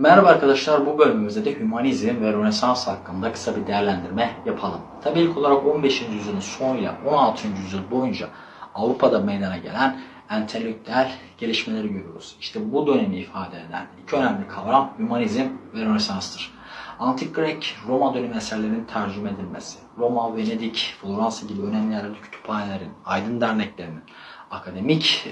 Merhaba arkadaşlar, bu bölümümüzde de hümanizm ve Rönesans hakkında kısa bir değerlendirme yapalım. Tabii ilk olarak 15. yüzyılın sonuyla 16. yüzyıl boyunca Avrupa'da meydana gelen entelektüel gelişmeleri görüyoruz. İşte bu dönemi ifade eden iki önemli kavram hümanizm ve Rönesans'tır. Antik Grek, Roma dönemi eserlerinin tercüme edilmesi, Roma, Venedik, Floransa gibi önemli yerlerde kütüphanelerin, aydın derneklerinin, akademik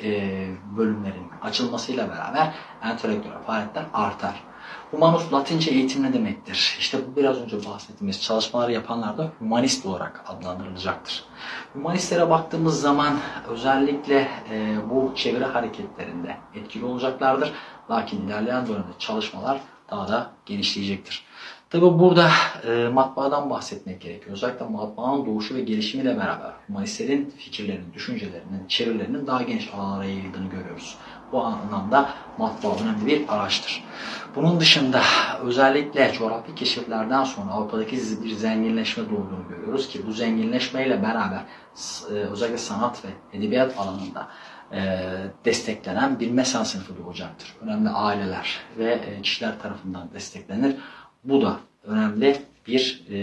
bölümlerin açılmasıyla beraber entelektüel faaliyetler artar. Humanus Latince eğitim ne demektir? İşte bu biraz önce bahsettiğimiz çalışmaları yapanlar da humanist olarak adlandırılacaktır. Humanistlere baktığımız zaman özellikle e, bu çeviri hareketlerinde etkili olacaklardır. Lakin ilerleyen dönemde çalışmalar daha da genişleyecektir. Tabi burada e, matbaadan bahsetmek gerekiyor. Özellikle matbaanın doğuşu ve gelişimiyle beraber humanistlerin fikirlerinin, düşüncelerinin, çevirilerinin daha geniş alanlara yayıldığını görüyoruz. Bu anlamda matbaa önemli bir araçtır. Bunun dışında özellikle coğrafi keşiflerden sonra Avrupa'daki bir zenginleşme doğduğunu görüyoruz ki bu zenginleşmeyle beraber e, özellikle sanat ve edebiyat alanında e, desteklenen bir mesan sınıfı doğacaktır. Önemli aileler ve e, kişiler tarafından desteklenir. Bu da önemli bir e,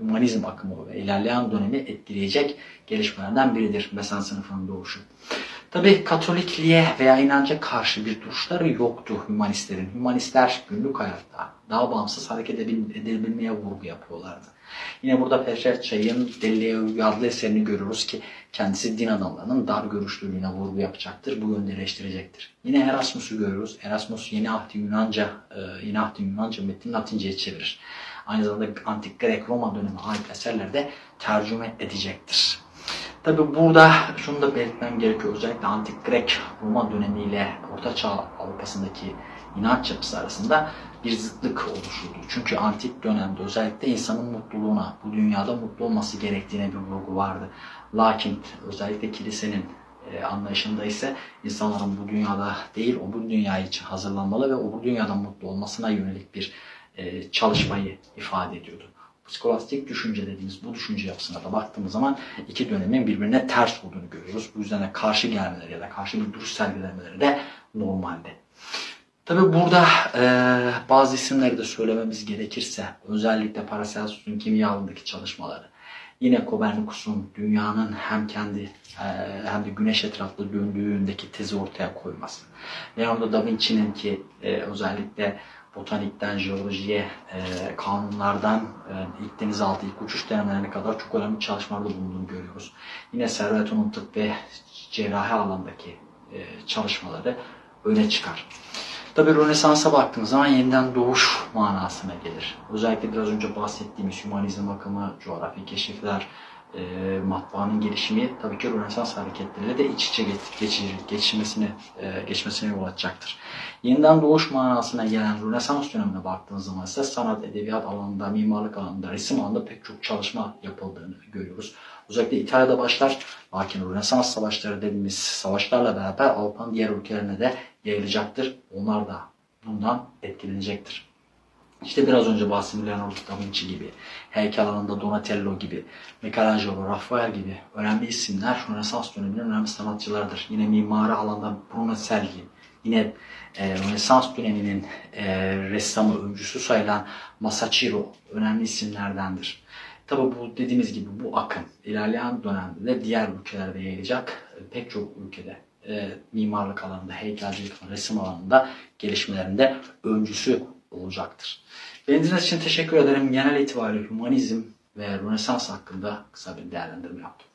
humanizm akımı ve ilerleyen dönemi etkileyecek gelişmelerden biridir mesan sınıfının doğuşu. Tabi Katolikliğe veya inanca karşı bir duruşları yoktu hümanistlerin. Hümanistler günlük hayatta daha bağımsız hareket edebilmeye vurgu yapıyorlardı. Yine burada Peşer Çay'ın Deliliğe Övgü adlı eserini görüyoruz ki kendisi din adamlarının dar görüşlülüğüne vurgu yapacaktır. Bu yönde eleştirecektir. Yine Erasmus'u görüyoruz. Erasmus yeni ahdi Yunanca, e, yeni ahdi Yunanca metnini Latince'ye çevirir. Aynı zamanda Antik Grek Roma dönemi ait eserlerde tercüme edecektir. Tabi burada şunu da belirtmem gerekiyor. Özellikle Antik Grek Roma dönemiyle Orta Çağ Avrupa'sındaki inanç yapısı arasında bir zıtlık oluşurdu. Çünkü antik dönemde özellikle insanın mutluluğuna, bu dünyada mutlu olması gerektiğine bir vurgu vardı. Lakin özellikle kilisenin e, anlayışında ise insanların bu dünyada değil, bu dünya için hazırlanmalı ve bu dünyada mutlu olmasına yönelik bir e, çalışmayı ifade ediyordu. Skolastik düşünce dediğimiz bu düşünce yapısına da baktığımız zaman iki dönemin birbirine ters olduğunu görüyoruz. Bu yüzden de karşı gelmeleri ya da karşı bir duruş sergilemeleri de normalde. Tabi burada e, bazı isimleri de söylememiz gerekirse özellikle Paracelsus'un kimya alanındaki çalışmaları yine Kopernikus'un dünyanın hem kendi e, hem de güneş etraflı döndüğündeki tezi ortaya koyması. Leonardo da Vinci'nin ki e, özellikle botanikten jeolojiye, e, kanunlardan e, ilk denizaltı, ilk uçuş denemelerine kadar çok önemli çalışmalarda bulunduğunu görüyoruz. Yine Serveton'un tıp ve cerrahi alandaki e, çalışmaları öne çıkar. Tabi Rönesans'a baktığımız zaman yeniden doğuş manasına gelir. Özellikle biraz önce bahsettiğimiz hümanizm akımı, coğrafi keşifler, e, matbaanın gelişimi tabii ki Rönesans hareketleriyle de iç içe geçir, geçmesini, e, geçmesine yol açacaktır. Yeniden doğuş manasına gelen Rönesans dönemine baktığımız zaman ise sanat, edebiyat alanında, mimarlık alanında, resim alanında pek çok çalışma yapıldığını görüyoruz. Özellikle İtalya'da başlar. Lakin Rönesans savaşları dediğimiz savaşlarla beraber Avrupa'nın diğer ülkelerine de yayılacaktır. Onlar da bundan etkilenecektir. İşte biraz önce bahsettiğim Leonardo da Vinci gibi, heykel alanında Donatello gibi, Michelangelo, Rafael gibi önemli isimler Rönesans döneminin önemli sanatçılardır. Yine mimari alanda Bruno Celli, yine e, Rönesans döneminin e, ressamı, öncüsü sayılan Masachiro önemli isimlerdendir. Tabi bu dediğimiz gibi bu akım ilerleyen dönemde de diğer ülkelerde yayılacak. E, pek çok ülkede e, mimarlık alanında, heykelcilik, resim alanında gelişmelerinde öncüsü olacaktır. Beni için teşekkür ederim. Genel itibariyle humanizm ve Rönesans hakkında kısa bir değerlendirme yaptım.